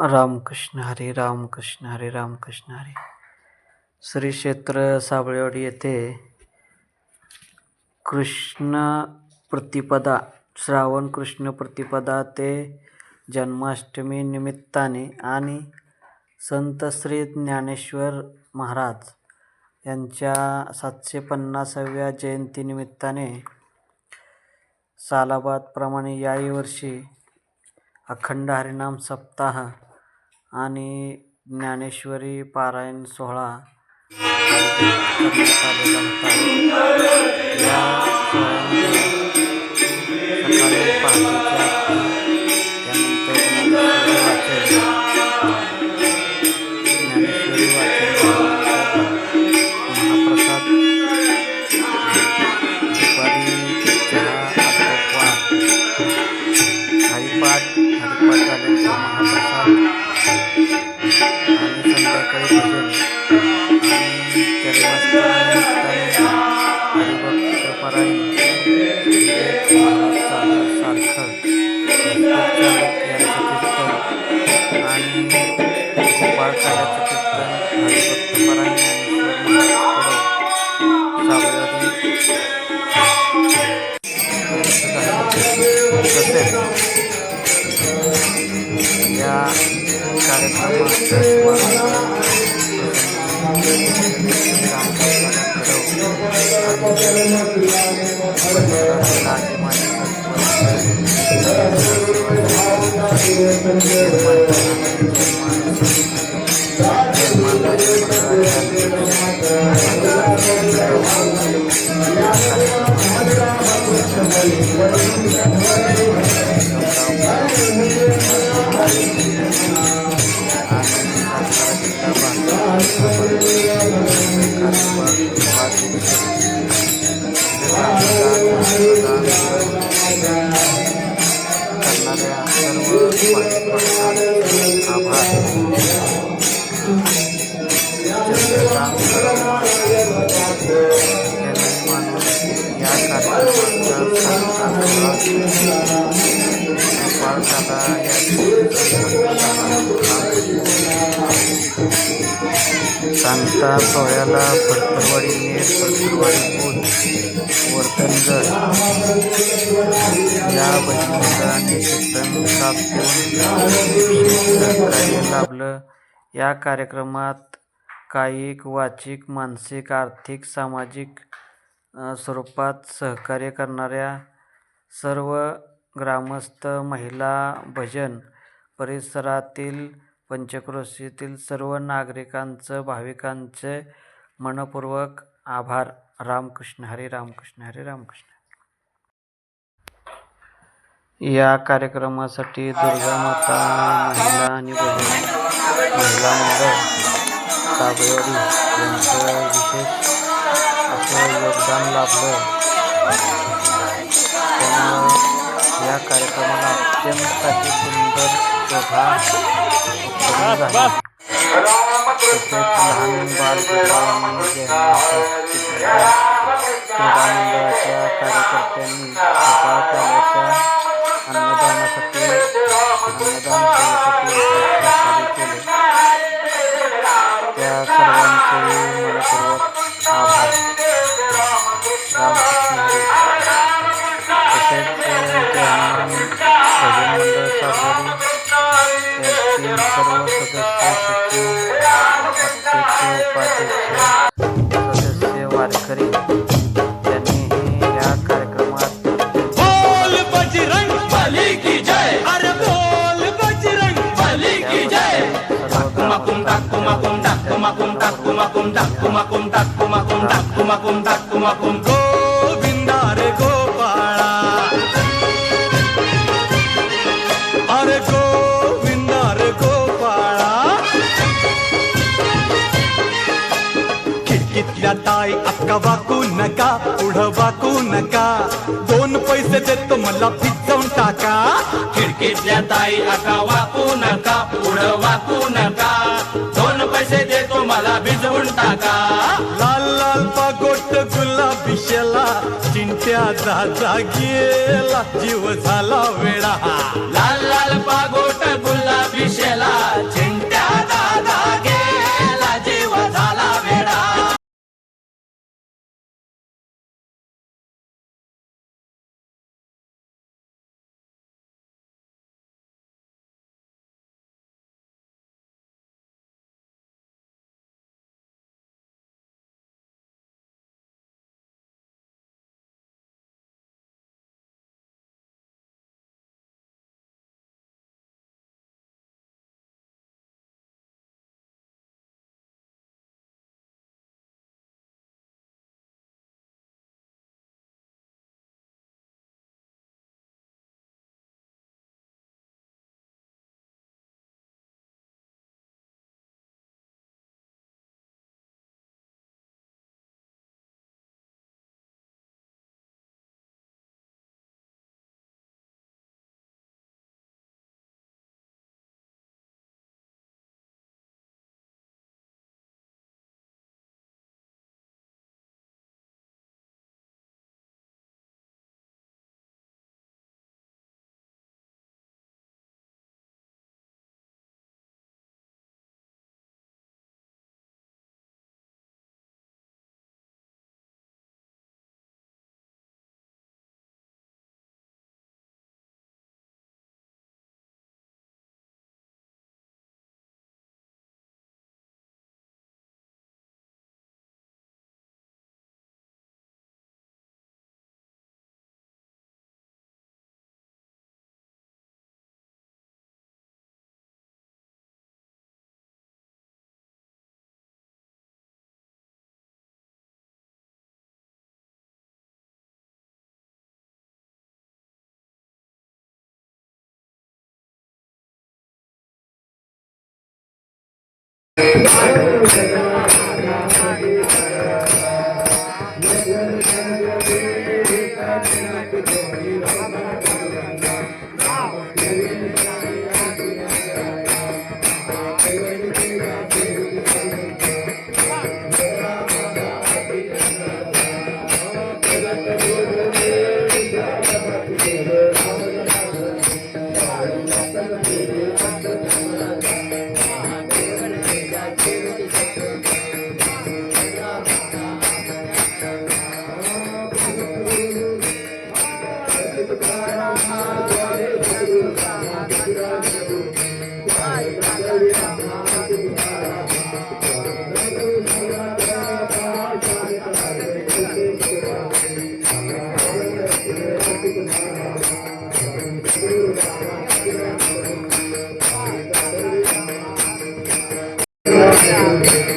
रामकृष्ण हरी रामकृष्ण हरी रामकृष्ण हरी. श्री क्षेत्र साबळेवाडी येथे कृष्ण प्रतिपदा श्रावण कृष्ण प्रतिपदा ते जन्माष्टमी निमित्ताने आणि संत श्री ज्ञानेश्वर महाराज यांच्या सातशे पन्नासाव्या जयंतीनिमित्ताने सालाबादप्रमाणे याही वर्षी अखंड हरिनाम सप्ताह आणि ज्ञानेश्वरी पारायण सोहळा करण्यात आलेला होता या सोहळ्यामध्ये सकाळी पहाटेच्या गोपाळ काल्याचं कीर्तन हरिभक्त परायण ज्ञानेश्वर महाराज कडव साबळेवाडी तसेच या कार्यक्रमात करणाऱ्या या या सांगता सोयाला फडतरवाडी नेर फडतरवाडी पूल वर्तनगड या भजनमंडळाने कीर्तन साथ लाभलं. या कार्यक्रमात कायिक वाचिक मानसिक आर्थिक सामाजिक स्वरूपात सहकार्य करणाऱ्या सर्व ग्रामस्थ महिला भजन परिसरातील पंचक्रोशीतील सर्व नागरिकांचं भाविकांचे मनपूर्वक आभार. रामकृष्ण हरी रामकृष्ण हरी रामकृष्ण या कार्यक्रमासाठी दुर्गा माता महिला आणि भजन महिला मंडळ साबळेवाडी यांचं विशेष असं योगदान लाभलं त्यामुळं या कार्यक्रमाला अत्यंत अशी सुंदर शोभा उत्पन्न झाली. तसेच लहान बालगोपाळांनी सर्व सदस्य सचिव उपाध्यक्ष सदस्य वारकरी यांनीही या कार्यक्रमात बोल बजरंग बली की जय अरे बोल बजरंग बली की ताई अक्का वाकू नका पुढं वाकू नका. दोन पैसे देतो मला पिचवून टाका. खिडकीतल्या ताई अक्का वाकू नका पुढं वाकू नका. दोन पैसे देतो मला भिजवून टाका. लाल लाल पागोट गुलाबी शेला चिंट्याचा गेला जीव झाला वेडा. लाल लाल पागोट गुलाबी शेला Thank.